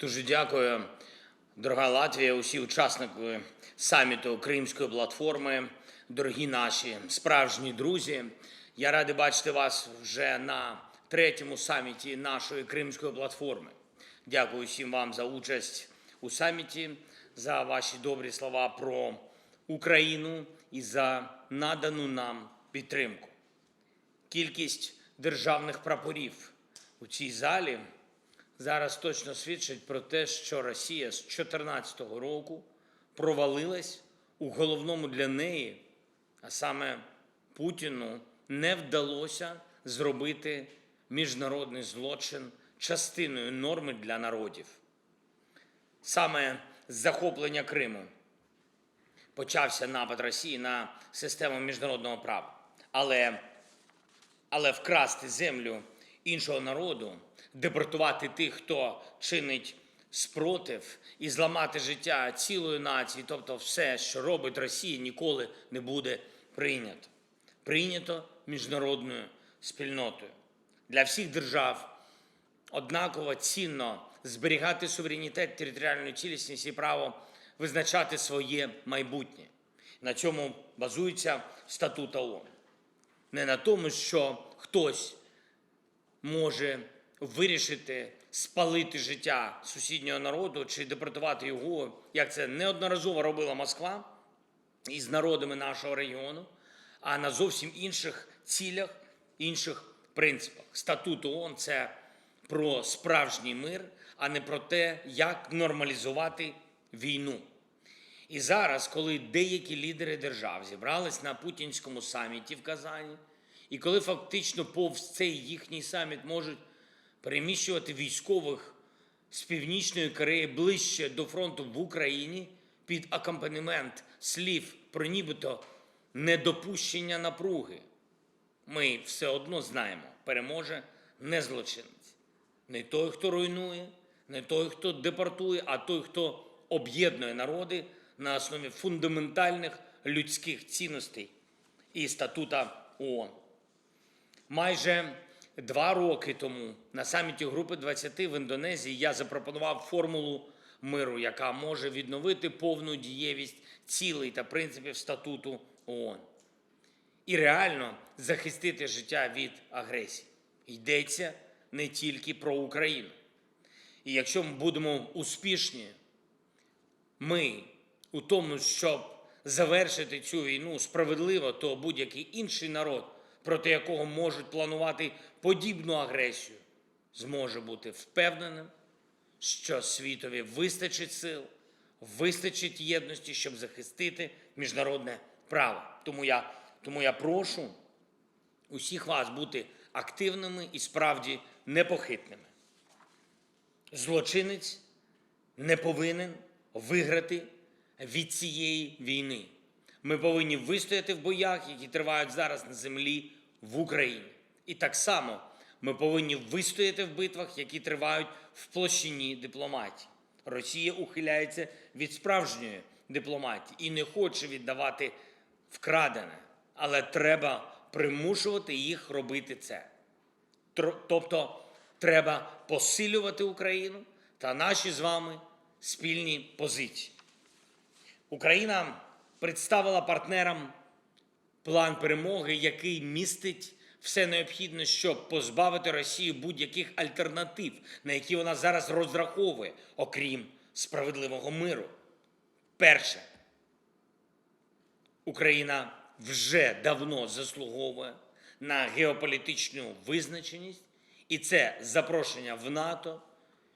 Дуже дякую, дорога Латвія, усі учасники саміту Кримської платформи, дорогі наші справжні друзі. Я радий бачити вас вже на третьому саміті нашої Кримської платформи. Дякую всім вам за участь у саміті, за ваші добрі слова про Україну і за надану нам підтримку. Кількість державних прапорів у цій залі зараз точно свідчить про те, що Росія з 2014 року провалилась у головному для неї, а саме Путіну не вдалося зробити міжнародний злочин частиною норми для народів. Саме захоплення Криму почався напад Росії на систему міжнародного права. Але але вкрасти землю іншого народу, депортувати тих, хто чинить спротив, і зламати життя цілої нації, тобто все, що робить Росія, ніколи не буде прийнято. Прийнято міжнародною спільнотою. Для всіх держав однаково цінно зберігати суверенітет, територіальну цілісність і право визначати своє майбутнє. На цьому базується статут ООН не на тому, що хтось може вирішити спалити життя сусіднього народу чи депортувати його, як це неодноразово робила Москва із народами нашого регіону, а на зовсім інших цілях, інших принципах. Статут ООН – це про справжній мир, а не про те, як нормалізувати війну. І зараз, коли деякі лідери держав зібрались на путінському саміті в Казані, і коли фактично повз цей їхній саміт можуть переміщувати військових з Північної Кореї ближче до фронту в Україні під акомпанемент слів про нібито недопущення напруги, ми все одно знаємо, переможе не злочинець, не той, хто руйнує, не той, хто депортує, а той, хто об'єднує народи на основі фундаментальних людських цінностей і статута ООН. Майже два роки тому на саміті Групи 20 в Індонезії я запропонував формулу миру, яка може відновити повну дієвість цілей та принципів статуту ООН. І реально захистити життя від агресії. Йдеться не тільки про Україну. І якщо ми будемо успішні, ми у тому, щоб завершити цю війну справедливо, то будь-який інший народ, проти якого можуть планувати подібну агресію, зможе бути впевненим, що світові вистачить сил, вистачить єдності, щоб захистити міжнародне право. Тому я, тому я прошу усіх вас бути активними і справді непохитними. Злочинець не повинен виграти від цієї війни. Ми повинні вистояти в боях, які тривають зараз на землі в Україні. І так само ми повинні вистояти в битвах, які тривають в площині дипломатії. Росія ухиляється від справжньої дипломатії і не хоче віддавати вкрадене, але треба примушувати їх робити це. Тобто треба посилювати Україну та наші з вами спільні позиції. Україна представила партнерам план перемоги, який містить все необхідне, щоб позбавити Росію будь-яких альтернатив, на які вона зараз розраховує, окрім справедливого миру. Перше, Україна вже давно заслуговує на геополітичну визначеність, і це запрошення в НАТО,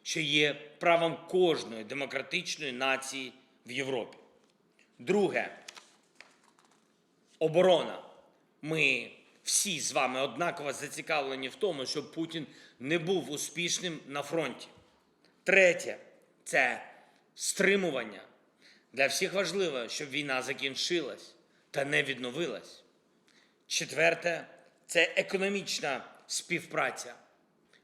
що є правом кожної демократичної нації в Європі. Друге, оборона. Ми всі з вами однаково зацікавлені в тому, щоб Путін не був успішним на фронті. Третє це стримування. Для всіх важливо, щоб війна закінчилась та не відновилась. Четверте це економічна співпраця.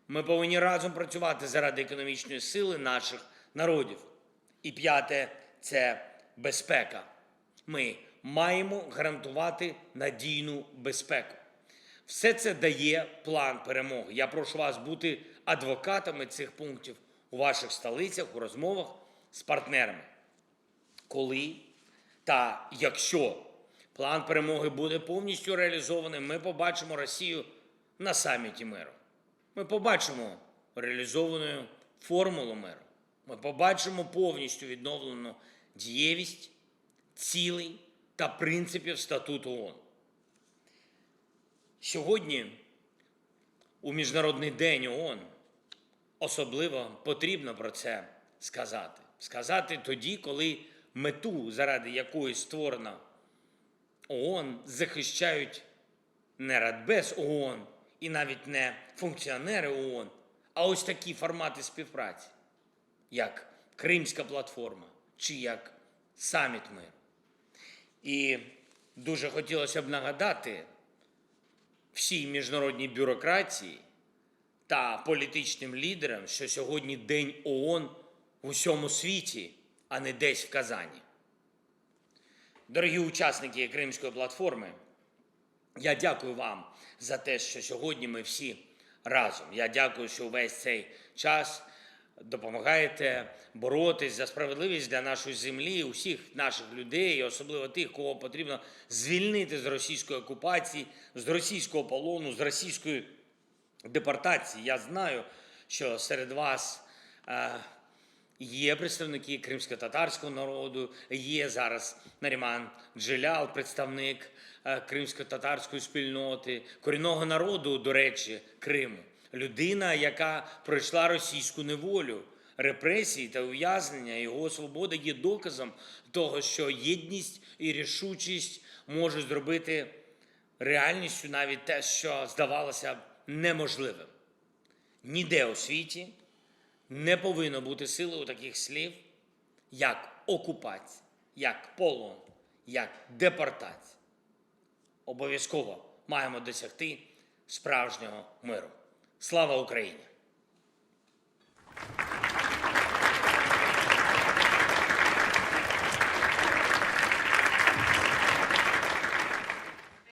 Ми повинні разом працювати заради економічної сили наших народів. І п'яте це безпека. Ми маємо гарантувати надійну безпеку. Все це дає план перемоги. Я прошу вас бути адвокатами цих пунктів у ваших столицях у розмовах з партнерами. Коли та якщо план перемоги буде повністю реалізований, ми побачимо Росію на саміті миру. Ми побачимо реалізовану формулу миру. Ми побачимо повністю відновлену дієвість, цілей та принципів статуту ООН. Сьогодні у Міжнародний день ООН особливо потрібно про це сказати. Сказати тоді, коли мету, заради якої створена ООН, захищають не Радбез ООН і навіть не функціонери ООН, а ось такі формати співпраці, як Кримська платформа чи як Саміт миру. І дуже хотілося б нагадати всій міжнародній бюрократії та політичним лідерам, що сьогодні День ООН в усьому світі, а не десь в Казані. Дорогі учасники Кримської платформи, я дякую вам за те, що сьогодні ми всі разом. Я дякую, що увесь цей час допомагаєте боротись за справедливість для нашої землі, усіх наших людей, особливо тих, кого потрібно звільнити з російської окупації, з російського полону, з російської депортації. Я знаю, що серед вас. е, Є представники кримсько-татарського народу, є зараз Наріман Джелял, представник е, кримсько-татарської спільноти, корінного народу, до речі, Криму. Людина, яка пройшла російську неволю, репресії та ув'язнення, його свобода є доказом того, що єдність і рішучість можуть зробити реальністю навіть те, що здавалося неможливим. Ніде у світі не повинно бути сили у таких слів, як окупація, як полон, як депортація. Обов'язково маємо досягти справжнього миру. Слава Україні!